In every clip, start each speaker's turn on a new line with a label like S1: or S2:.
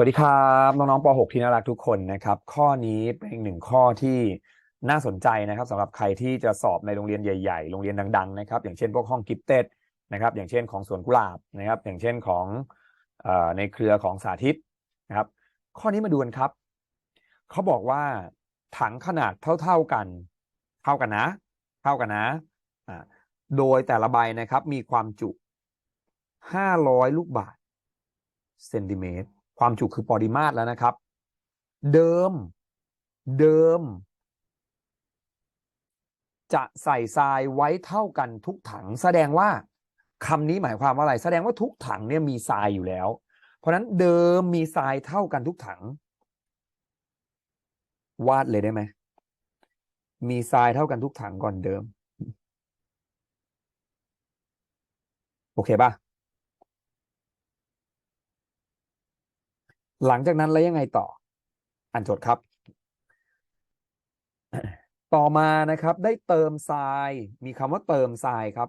S1: สวัสดีครับน้องๆป .6 ที่น่ารักทุกคนนะครับ ข้อนี้เป็นอีกหนึ่งข้อที่น่าสนใจนะครับสำหรับใครที่จะสอบในโรงเรียนใหญ่ๆ โรงเรียนดังๆนะครับ อย่างเช่นพวกห้องกิฟเต็ดนะครับ อย่างเช่นของสวนกุหลาบนะครับ อย่างเช่นของอในเครือของสาธิตนะครับ ข้อนี้มาดูกันครับเขาบอกว่าถังขนาดเท่าๆกัน เท่ากันนะ เท่ากันนะโดยแต่ละใบนะครับมีความจุ 500 ลูกบาศก์เซนติเมตร ความจุคือปริมาตรแล้วนะครับ เดิม เดิม จะใส่ทรายไว้เท่ากันทุกถัง แสดงว่าคำนี้หมายความว่าอะไร แสดงว่าทุกถังเนี่ยมีทรายอยู่แล้ว เพราะนั้นเดิมมีทรายเท่ากันทุกถัง วาดเลยได้ไหม มีทรายเท่ากันทุกถังก่อนเดิม โอเคป่ะ หลังจากนั้นแล้วยังไงต่อ อ่านโจทย์ครับ ต่อมานะครับ ได้เติมทราย มีคำว่าเติมทรายครับ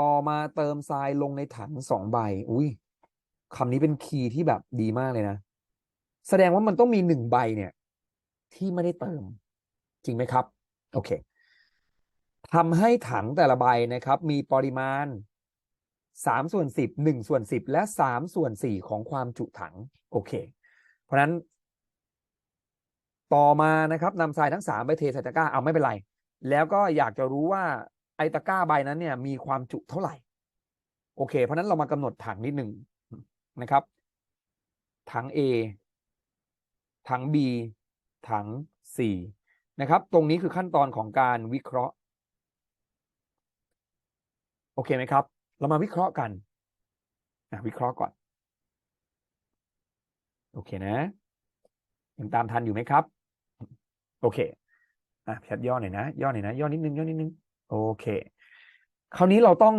S1: ต่อมาเติมทรายลงในถังสองใบ อุ้ยคำนี้เป็นคีย์ที่แบบดีมากเลยนะ แสดงว่ามันต้องมีหนึ่งใบเนี่ย ที่ไม่ได้เติม จริงไหมครับ โอเคทำให้ถังแต่ละใบนะครับ มีปริมาณ สามส่วนสิบหนึ่งส่วนสิบและสามส่วนสี่ของความจุถัง โอเค เพราะนั้น ต่อมานะครับนำทรายทั้งสามไปเทใส่ตะกร้าเอาไม่เป็นไร แล้วก็อยากจะรู้ว่าไอตะกร้าใบนั้นเนี่ยมีความจุเท่าไหร่ โอเค เพราะฉะนั้นเรามากำหนดถังนิดหนึ่งนะครับ ถัง A ถัง B ถัง C นะครับ ตรงนี้คือขั้นตอนของการวิเคราะห์ โอเคไหมครับ เรามาวิเคราะห์กันนะวิเคราะห์ก่อน โอเคนะยังตามทันอยู่ไหมครับ โอเคอะชัดย่อหน่อยนะ ย่อหน่อยนะ ย่อนิดนึงย่อนิดนึงโอเค คราวนี้เราต้อง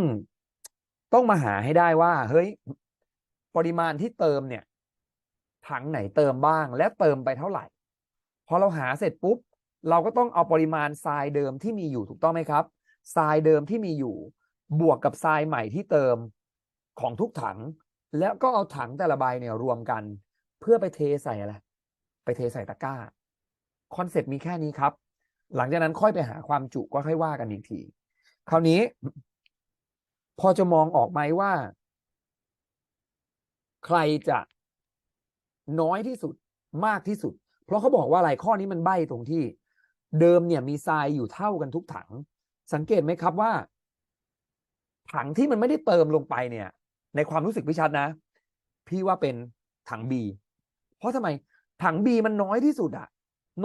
S1: ต้องมาหาให้ได้ว่า เฮ้ย ปริมาณที่เติมเนี่ย ถังไหนเติมบ้าง และเติมไปเท่าไหร่ พอเราหาเสร็จปุ๊บ เราก็ต้องเอาปริมาณทรายเดิมที่มีอยู่ถูกต้องไหมครับทรายเดิมที่มีอยู่ บวกกับทรายใหม่ที่เติมของทุกถัง แล้วก็เอาถังแต่ละใบเนี่ยรวมกัน เพื่อไปเทใส่อะไรไปเทใส่ตะกร้าคอนเซ็ปต์มีแค่นี้ครับ หลังจากนั้นค่อยไปหาความจุก็ค่อยว่ากันอีกที คราวนี้ พอจะมองออกไหมว่า ใครจะน้อยที่สุดมากที่สุด เพราะเขาบอกว่าอะไรข้อนี้มันใบ้ตรงที่ เดิมเนี่ยมีทรายอยู่เท่ากันทุกถัง สังเกตไหมครับว่า ถังที่มันไม่ได้เติมลงไปเนี่ย ในความรู้สึกพิชัดนะ พี่ว่าเป็นถัง B เพราะทำไมถัง B มันน้อยที่สุดอะ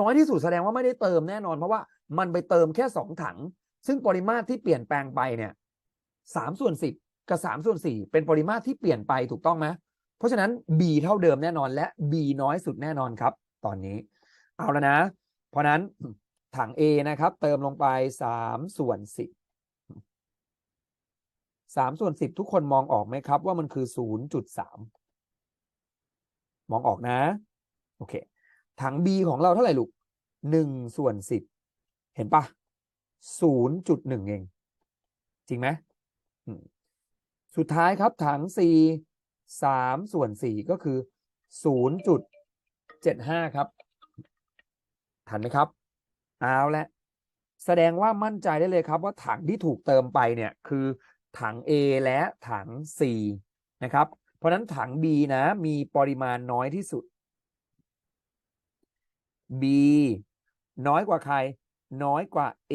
S1: น้อยที่สุดแสดงว่าไม่ได้เติมแน่นอน เพราะว่ามันไปเติมแค่สองถัง ซึ่งปริมาตรที่เปลี่ยนแปลงไปเนี่ยสามส่วนสิบกับสามส่วนสี่เป็นปริมาตรที่เปลี่ยนไปถูกต้องไหมเพราะฉะนั้น B เท่าเดิมแน่นอนและ B น้อยสุดแน่นอนครับ ตอนนี้ เอาแล้วนะ เพราะนั้นถัง A นะครับ เติมลงไปสามส่วนสิบ สามส่วนสิบทุกคนมองออกไหมครับ ว่ามันคือศูนย์จุดสามมองออกนะ โอเค ถัง B ของเราเท่าไหร่ลูกหนึ่งส่วนสิบเห็นปะศูนย์จุดหนึ่งเอง จริงไหมสุดท้ายครับถัง C สามส่วนสี่ก็คือศูนย์จุดเจ็ดห้าครับ ทันไหมครับ เอาละแสดงว่ามั่นใจได้เลยครับว่าถังที่ถูกเติมไปเนี่ยคือ ถัง A และถัง C นะครับ เพราะนั้นถัง B นะมีปริมาณน้อยที่สุด B น้อยกว่าใคร น้อยกว่า A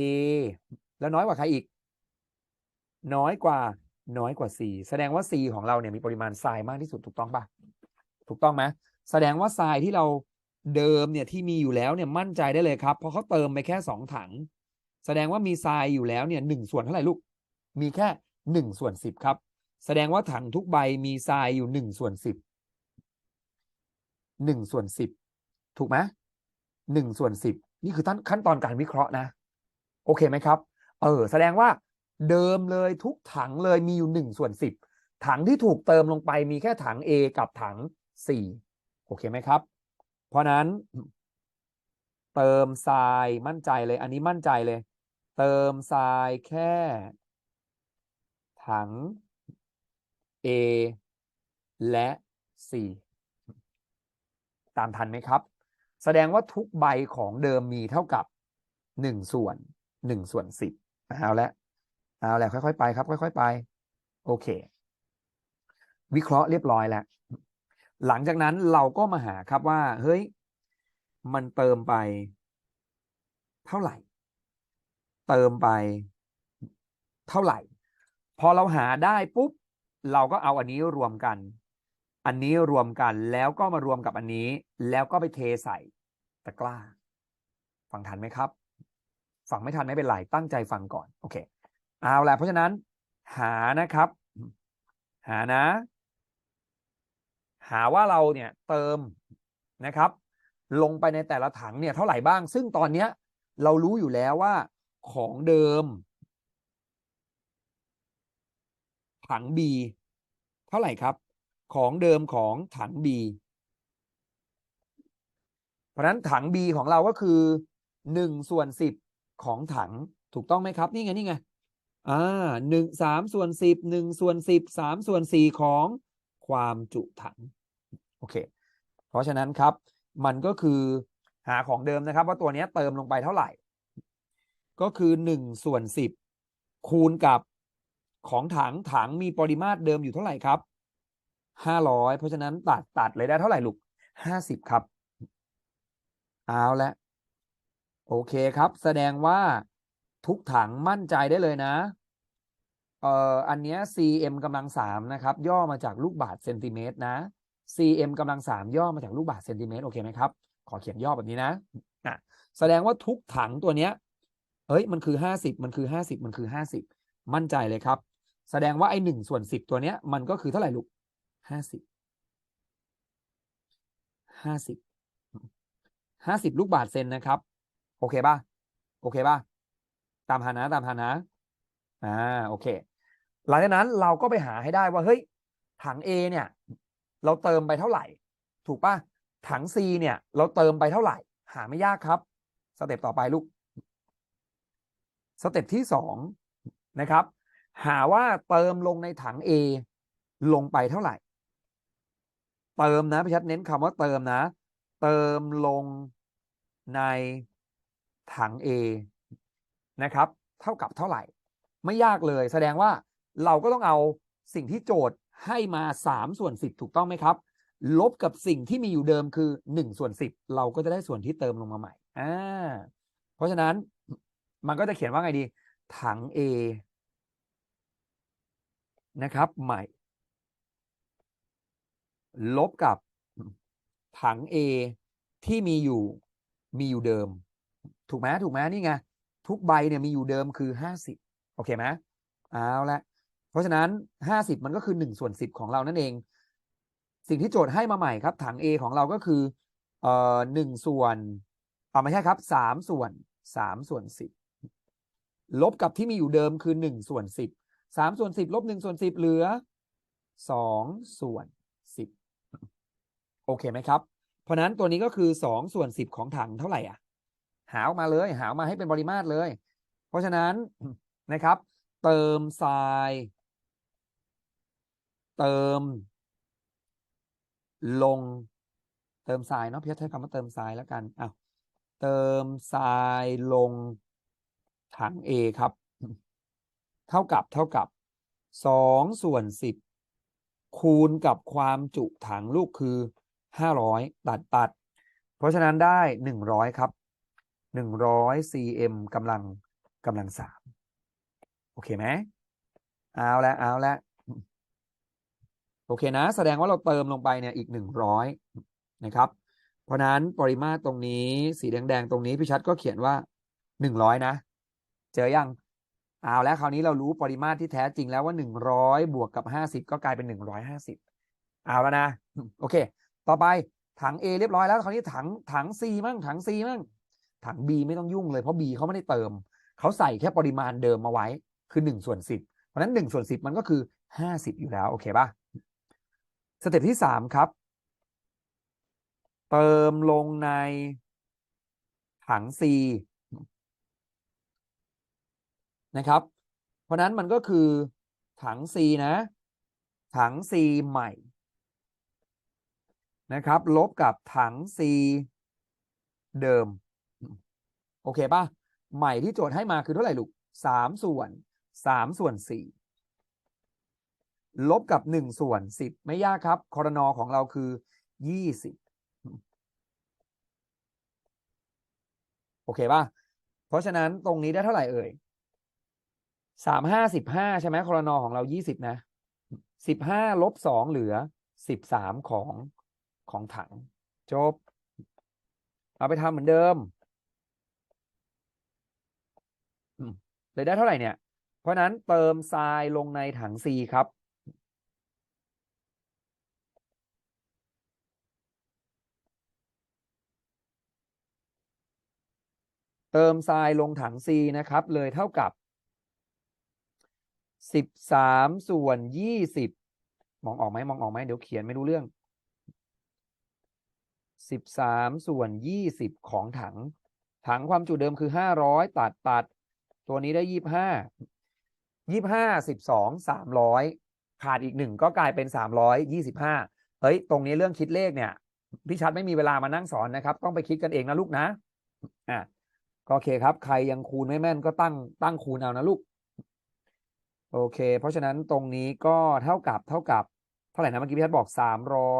S1: แล้วน้อยกว่าใครอีก น้อยกว่าน้อยกว่า C แสดงว่า C ของเราเนี่ยมีปริมาณทรายมากที่สุดถูกต้องปะถูกต้องไหมแสดงว่าทรายที่เราเดิมเนี่ยที่มีอยู่แล้วเนี่ยมั่นใจได้เลยครับ เพราะเขาเติมไปแค่สองถัง แสดงว่ามีทรายอยู่แล้วเนี่ยหนึ่งส่วนเท่าไหร่ลูก มีแค่ หนึ่งส่วนสิบครับ แสดงว่าถังทุกใบมีทรายอยู่หนึ่งส่วนสิบหนึ่งส่วนสิบถูกไหมหนึ่งส่วนสิบนี่คือขั้นขั้นตอนการวิเคราะห์นะ โอเคไหมครับ เออ แสดงว่าเดิมเลยทุกถังเลยมีอยู่หนึ่งส่วนสิบถังที่ถูกเติมลงไปมีแค่ถัง A กับถัง C โอเคไหมครับ เพราะนั้น เติมทรายมั่นใจเลย อันนี้มั่นใจเลย เติมทรายแค่ ถัง A และ C ตามทันไหมครับ แสดงว่าทุกใบของเดิมมีเท่ากับหนึ่งส่วนหนึ่งส่วนสิบเอาละเอาละค่อยๆ ไปครับ ค่อย ๆ ไป โอเค วิเคราะห์เรียบร้อยแล้ว หลังจากนั้นเราก็มาหาครับว่า เฮ้ย มันเติมไป เท่าไหร่ เติมไป เท่าไหร่ พอเราหาได้ปุ๊บ เราก็เอาอันนี้รวมกัน อันนี้รวมกันแล้วก็มารวมกับอันนี้ แล้วก็ไปเทใส่ตะกร้า ฟังทันไหมครับ ฟังไม่ทันไม่เป็นไรตั้งใจฟังก่อนโอเค เอาละเพราะฉะนั้น หานะครับ หานะ หาว่าเราเนี่ยเติมนะครับ ลงไปในแต่ละถังเนี่ยเท่าไหร่บ้าง ซึ่งตอนเนี้ยเรารู้อยู่แล้วว่าของเดิม ถัง B เท่าไหร่ครับ ของเดิมของถัง B เพราะนั้นถัง B ของเราก็คือหนึ่งส่วนสิบของถังถูกต้องไหมครับ นี่ไงนี่ไงอ่าหนึ่งสามส่วนสิบหนึ่งส่วนสิบสามส่วนสี่ของความจุถังโอเค เพราะฉะนั้นครับ มันก็คือหาของเดิมนะครับ ว่าตัวนี้เติมลงไปเท่าไหร่ ก็คือหนึ่งส่วนสิบคูณกับ ของถังถังมีปริมาตรเดิมอยู่เท่าไหร่ครับห้าร้อยเพราะฉะนั้นตัดตัดเลยได้เท่าไหร่ลูกห้าสิบครับ เอาละโอเคครับ แสดงว่าทุกถังมั่นใจได้เลยนะ เอ่ออันเนี้ย cm กำลังสามนะครับ ย่อมาจากลูกบาศก์เซนติเมตรนะ cm กำลังสามย่อมาจากลูกบาศก์เซนติเมตรโอเคไหมครับ ขอเขียนย่อแบบนี้นะอะแสดงว่าทุกถังตัวเนี้ยเฮ้ยมันคือห้าสิบมันคือห้าสิบมันคือห้าสิบมั่นใจเลยครับ แสดงว่าไอ้หนึ่งส่วนสิบตัวเนี้ย มันก็คือเท่าไหร่ลูกห้าสิบห้าสิบห้าสิบลูกบาศก์เซนนะครับ โอเคป่ะโอเคป่ะตามหานะตามหานะอ่าโอเค หลังจากนั้นเราก็ไปหาให้ได้ว่าเฮ้ยถัง A เนี่ย เราเติมไปเท่าไหร่ ถูกป่ะถัง C เนี่ย เราเติมไปเท่าไหร่ หาไม่ยากครับ สเต็ปต่อไปลูก สเต็ปที่สองนะครับ หาว่าเติมลงในถัง A ลงไปเท่าไหร่ เติมนะพี่ชัดเน้นคำว่าเติมนะ เติมลงในถัง A นะครับ เท่ากับเท่าไหร่ ไม่ยากเลย แสดงว่าเราก็ต้องเอาสิ่งที่โจทย์ให้มา 3 ส่วน 10 ถูกต้องไหมครับ ลบกับสิ่งที่มีอยู่เดิมคือ 1 ส่วน 10 เราก็จะได้ส่วนที่เติมลงมาใหม่อ่าเพราะฉะนั้นมันก็จะเขียนว่าไงดี ถัง A นะครับใหม่ ลบกับถัง A ที่มีอยู่มีอยู่เดิม ถูกไหมถูกไหมนี่ไงทุกใบเนี่ยมีอยู่เดิมคือห้าสิบโอเคไหมเอาละเพราะฉะนั้นห้าสิบมันก็คือหนึ่งส่วนสิบของเรานั่นเอง สิ่งที่โจทย์ให้มาใหม่ครับ ถัง A ของเราก็คือเอ่อหนึ่งส่วนเอาไม่ใช่ครับสามส่วนสามส่วนสิบลบกับที่มีอยู่เดิมคือหนึ่งส่วนสิบ สามส่วนสิบลบหนึ่งส่วนสิบเหลือสองส่วนสิบโอเคไหมครับ เพราะนั้นตัวนี้ก็คือสองส่วนสิบของถังเท่าไหร่อะ หาออกมาเลย หาออกมาให้เป็นปริมาตรเลย เพราะฉะนั้นนะครับ เติมทราย เติม ลง เติมทรายเนาะพียรใช้คำว่าเติมทรายแล้วกันอ้าวเติมทรายลงถัง A ครับ เท่ากับเท่ากับสองส่วนสิบคูณกับความจุถังลูกคือห้าร้อยตัดตัด เพราะฉะนั้นได้หนึ่งร้อยครับหนึ่งร้อย cm กำลังกำลังสามโอเคไหมเอาละเอาละโอเคนะ แสดงว่าเราเติมลงไปเนี่ยอีกหนึ่งร้อยนะครับ เพราะนั้นปริมาตรตรงนี้สีแดงๆตรงนี้พี่ชัดก็เขียนว่าหนึ่งร้อยนะ เจอยัง เอาแล้วคราวนี้เรารู้ปริมาตรที่แท้จริงแล้วว่าหนึ่งร้อยบวกกับห้าสิบก็กลายเป็นหนึ่งร้อยห้าสิบเอาแล้วนะ โอเค ต่อไปถัง A เรียบร้อยแล้วคราวนี้ถังถัง C มั่งถัง C มั่งถัง B ไม่ต้องยุ่งเลยเพราะ B เขาไม่ได้เติม เขาใส่แค่ปริมาณเดิมมาไว้คือหนึ่งส่วนสิบเพราะนั้นหนึ่งส่วนสิบมันก็คือห้าสิบอยู่แล้วโอเคป่ะสเต็ปที่สามครับ เติมลงในถัง C นะครับ เพราะนั้นมันก็คือถัง C นะ ถัง C ใหม่นะครับ ลบกับถัง C เดิม โอเคป่ะ ใหม่ที่โจทย์ให้มาคือเท่าไหร่ลูกสามส่วนสามส่วนสี่ลบกับหนึ่งส่วนสิบไม่ยากครับคอรนอของเราคือยี่สิบโอเคป่ะ เพราะฉะนั้นตรงนี้ได้เท่าไหร่เอ่ย สามห้าสิบห้าใช่ไหมคอรนอของเรายี่สิบนะสิบห้าลบสองเหลือสิบสามของของถัง จบ เอาไปทำเหมือนเดิมเลยได้เท่าไหร่เนี่ย เพราะนั้นเติมทรายลงในถัง C ครับ เติมทรายลงถัง C นะครับ เลยเท่ากับ 13ส่วน20มองออกไหมมองออกไหมเดี๋ยวเขียนไม่รู้เรื่อง13ส่วน20ของถัง ถังความจุเดิมคือ500ตัดตัด ตัวนี้ได้25 25 12 300ขาดอีกหนึ่งก็กลายเป็น325เฮ้ย ตรงนี้เรื่องคิดเลขเนี่ยพี่ชัดไม่มีเวลามานั่งสอนนะครับ ต้องไปคิดกันเองนะลูกนะอะก็โอเคครับ ใครยังคูณไม่แม่นก็ตั้งตั้งคูณเอานะลูก โอเค เพราะฉะนั้นตรงนี้ก็เท่ากับเท่ากับเท่าไหร่นะเมื่อกี้พี่ชัดบอก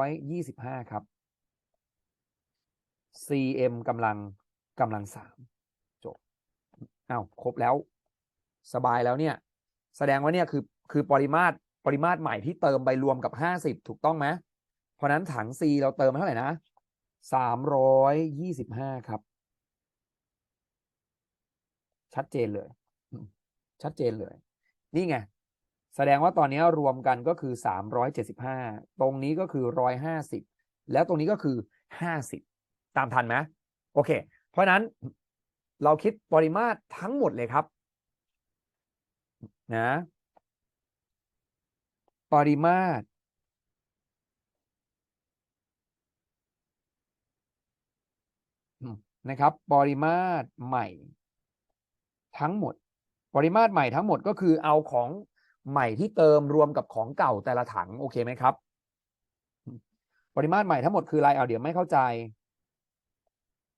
S1: 325ครับ cm กำลังกำลังสามจบอ้าวครบแล้ว สบายแล้วเนี่ย แสดงว่าเนี่ยคือคือปริมาตรปริมาตรใหม่ที่เติมไปรวมกับห้าสิบถูกต้องไหมเพราะนั้นถัง C เราเติมมาเท่าไหร่นะสามร้อยยี่สิบห้าครับ ชัดเจนเลย ชัดเจนเลย นี่ไง แสดงว่าตอนนี้รวมกันก็คือสามร้อยเจ็ดสิบห้าตรงนี้ก็คือร้อยห้าสิบแล้วตรงนี้ก็คือห้าสิบตามทันไหมโอเค เพราะนั้นเราคิดปริมาตรทั้งหมดเลยครับนะปริมาตรนะครับ ปริมาตรใหม่ ทั้งหมด ปริมาตรใหม่ทั้งหมดก็คือเอาของใหม่ที่เติมรวมกับของเก่าแต่ละถังโอเคไหมครับ ปริมาตรใหม่ทั้งหมดคืออะไรเอาเดี๋ยวไม่เข้าใจ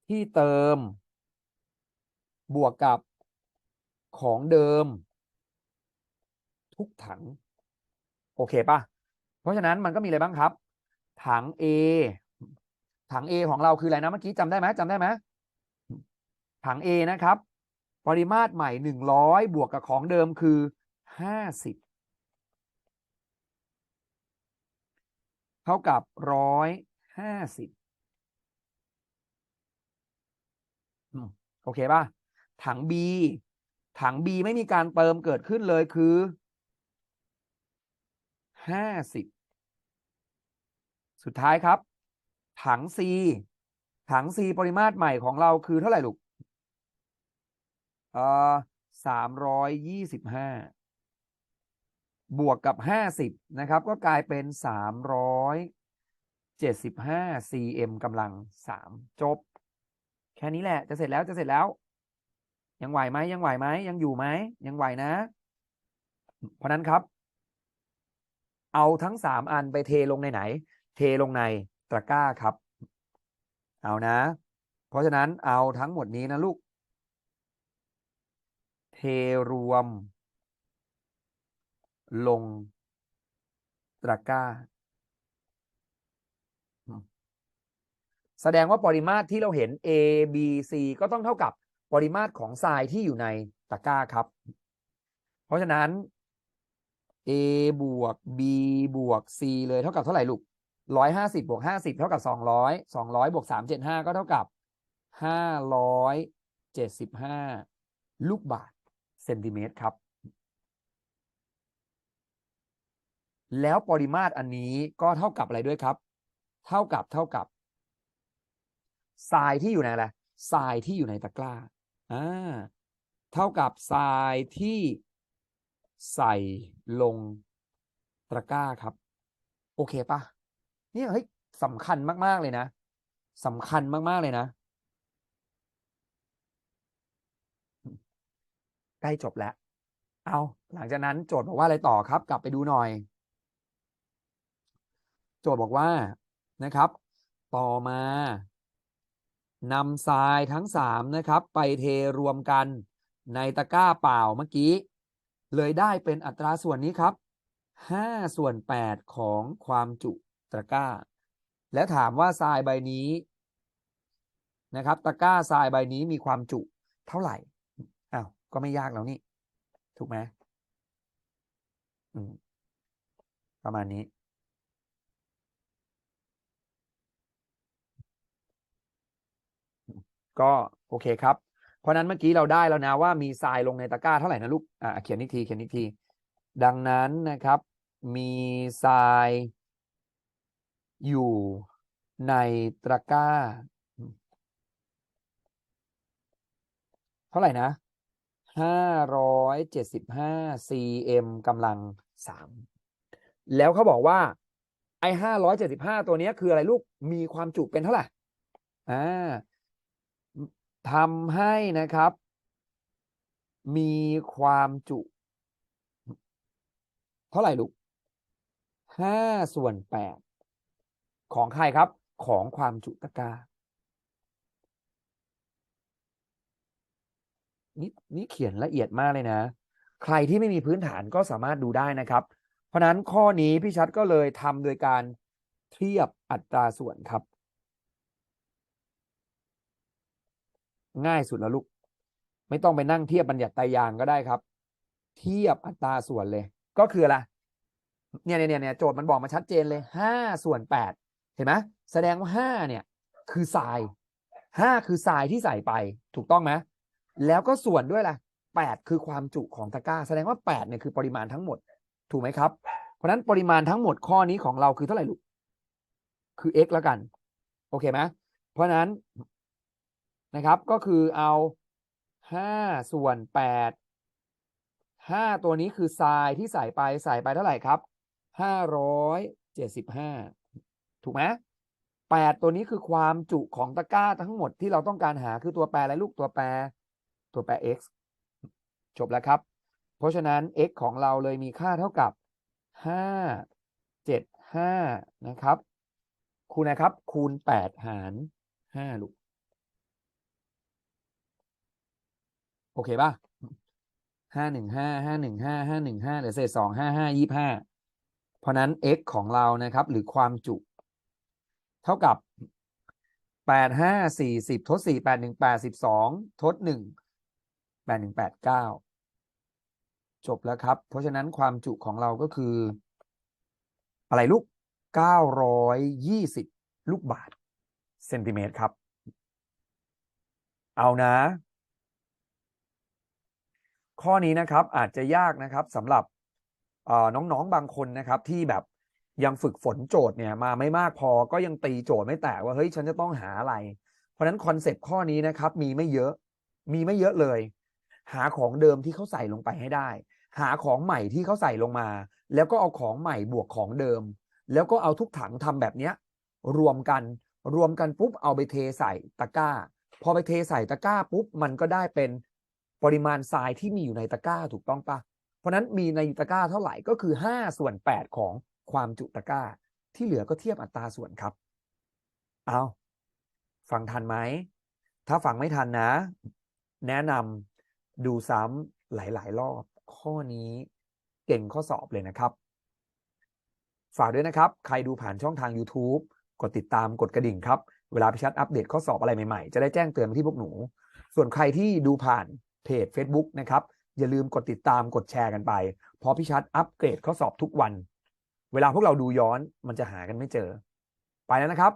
S1: ที่เติม บวกกับของเดิม ทุกถัง โอเคป่ะเพราะฉะนั้นมันก็มีอะไรบ้างครับ ถัง A ถัง A ของเราคืออะไรนะเมื่อกี้จำได้ไหมจำได้ไหมถัง A นะครับ ปริมาตรใหม่หนึ่งร้อยบวกกับของเดิมคือห้าสิบเท่ากับร้อยห้าสิบโอเคป่ะ ถัง B ถัง B ไม่มีการเติมเกิดขึ้นเลยคือห้าสิบสุดท้ายครับ ถัง C ถัง C ปริมาตรใหม่ของเราคือเท่าไหร่ลูก เอ่อสามร้อยยี่สิบห้าบวกกับห้าสิบนะครับ ก็กลายเป็นสามร้อยเจ็ดสิบห้า cm กำลังสามจบ แค่นี้แหละจะเสร็จแล้วจะเสร็จแล้ว ยังไหวไหมยังไหวไหมยังอยู่ไหมยังไหวนะ เพราะนั้นครับ เอาทั้งสามอันไปเทลงในไหน เทลงในตะกร้าครับ เอานะ เพราะฉะนั้นเอาทั้งหมดนี้นะลูก เทรวม ลง ตะกร้า แสดงว่าปริมาตรที่เราเห็น A B C ก็ต้องเท่ากับปริมาตรของทรายที่อยู่ในตะกร้าครับ เพราะฉะนั้น A บวก B บวก C เลยเท่ากับเท่าไหร่ลูกร้อยห้าสิบบวกห้าสิบเท่ากับสองร้อยสองร้อยบวกสามเจ็ดห้าก็เท่ากับห้าร้อยเจ็ดสิบห้าลูกบาศก์ เซนติเมตรครับ แล้วปริมาตรอันนี้ก็เท่ากับอะไรด้วยครับ เท่ากับเท่ากับทรายที่อยู่ในอะไรทรายที่อยู่ในตะกร้าอ่าเท่ากับทรายที่ใส่ลงตะกร้าครับ โอเคปะเนี่ยเฮ้ยสำคัญมาก ๆ เลยนะสำคัญมาก ๆ เลยนะ ใกล้จบแล้ว เอาหลังจากนั้นโจทย์บอกว่าอะไรต่อครับ กลับไปดูหน่อย โจทย์บอกว่านะครับ ต่อมานำทรายทั้งสามนะครับ ไปเทรวมกันในตะกร้าเปล่าเมื่อกี้ เลยได้เป็นอัตราส่วนนี้ครับห้าส่วนแปดของความจุตะกร้า และถามว่าทรายใบนี้นะครับ ตะกร้าทรายใบนี้มีความจุเท่าไหร่ ก็ไม่ยากแล้วนี่ ถูกไหมอืมประมาณนี้ ก็โอเคครับ เพราะนั้นเมื่อกี้เราได้แล้วนะว่ามีทรายลงในตะกร้าเท่าไหร่นะลูกอ่าเขียนอีกทีเขียนอีกที ดังนั้นนะครับ มีทรายอยู่ในตะกร้า เท่าไหร่นะ ห้าร้อยเจ็ดสิบห้า cm กำลังสามแล้วเขาบอกว่าไอ้ห้าร้อยเจ็ดสิบห้าตัวนี้คืออะไรลูกมีความจุเป็นเท่าไหร่อ่าทำให้นะครับ มีความจุ เท่าไหร่ลูกห้าส่วนแปดของใครครับของความจุตะกา นี่นี่เขียนละเอียดมากเลยนะ ใครที่ไม่มีพื้นฐานก็สามารถดูได้นะครับ เพราะนั้นข้อนี้พี่ชัดก็เลยทำโดยการเทียบอัตราส่วนครับ ง่ายสุดแล้วลูก ไม่ต้องไปนั่งเทียบบัญญัติตรยางก็ได้ครับ เทียบอัตราส่วนเลย ก็คืออะไรเนี่ยเนี่ยเนี่ยโจทย์มันบอกมาชัดเจนเลยห้าส่วนแปดเห็นไหมแสดงว่าห้าเนี่ย คือทรายห้าคือทรายที่ใส่ไป ถูกต้องไหม แล้วก็ส่วนด้วยล่ะแปดคือความจุของตะกร้า แสดงว่าแปดเนี่ยคือปริมาณทั้งหมด ถูกไหมครับ เพราะนั้นปริมาณทั้งหมดข้อนี้ของเราคือเท่าไหร่ลูก คือ x แล้วกัน โอเคไหมเพราะฉะนั้นนะครับก็คือเอาห้าส่วนแปดห้าตัวนี้คือทรายที่ใส่ไปใส่ไปเท่าไหร่ครับห้าร้อยเจ็ดสิบห้าถูกไหมแปดตัวนี้คือความจุของตะกร้าทั้งหมดที่เราต้องการหาคือตัวแปรอะไรลูกตัวแปร ตัวแปร x จบแล้วครับ เพราะฉะนั้น x ของเราเลยมีค่าเท่ากับห้าเจ็ดห้านะครับ คูณนะครับ คูณแปดหารห้าลูก โอเคป่ะห้าหนึ่งห้าห้าหนึ่งห้าห้าหนึ่งห้าเหลือเศษสองห้าห้ายี่ห้าเพราะนั้น x ของเรานะครับ หรือความจุ เท่ากับแปดห้าสี่สิบทดสี่แปดหนึ่งแปดสิบสองทดห แปดหนึ่งแปดเก้าจบแล้วครับ เพราะฉะนั้นความจุของเราก็คือ อะไรลูกเก้าร้อยยี่สิบลูกบาทเซนติเมตรครับ เอานะ ข้อนี้นะครับอาจจะยากนะครับสำหรับน้องๆบางคนนะครับที่แบบยังฝึกฝนโจทย์เนี่ยมาไม่มากพอก็ยังตีโจทย์ไม่แตกว่าเฮ้ยฉันจะต้องหาอะไร เพราะฉะนั้นคอนเซปต์ข้อนี้นะครับมีไม่เยอะมีไม่เยอะเลย หาของเดิมที่เขาใส่ลงไปให้ได้ หาของใหม่ที่เขาใส่ลงมา แล้วก็เอาของใหม่บวกของเดิม แล้วก็เอาทุกถังทำแบบเนี้ยรวมกันรวมกันปุ๊บเอาไปเทใส่ตะกร้า พอไปเทใส่ตะกร้าปุ๊บมันก็ได้เป็นปริมาณทรายที่มีอยู่ในตะกร้าถูกต้องปะเพราะนั้นมีในตะกร้าเท่าไหร่ก็คือห้าส่วนแปดของความจุตะกร้า ที่เหลือก็เทียบอัตราส่วนครับ เอาฟังทันไหม ถ้าฟังไม่ทันนะ แนะนำ ดูซ้ำหลาย ๆ รอบ ข้อนี้เก่งข้อสอบเลยนะครับ ฝากด้วยนะครับ ใครดูผ่านช่องทาง YouTube กดติดตามกดกระดิ่งครับ เวลาพิชัดอัปเดตข้อสอบอะไรใหม่ ๆ จะได้แจ้งเตือนที่พวกหนู ส่วนใครที่ดูผ่านเพจ Facebook นะครับ อย่าลืมกดติดตามกดแชร์กันไป เพราะพิชัดอัปเกรดข้อสอบทุกวัน เวลาพวกเราดูย้อนมันจะหากันไม่เจอ ไปแล้วนะครับ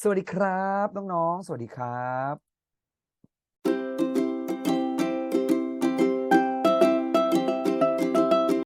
S1: สวัสดีครับน้องๆสวัสดีครับ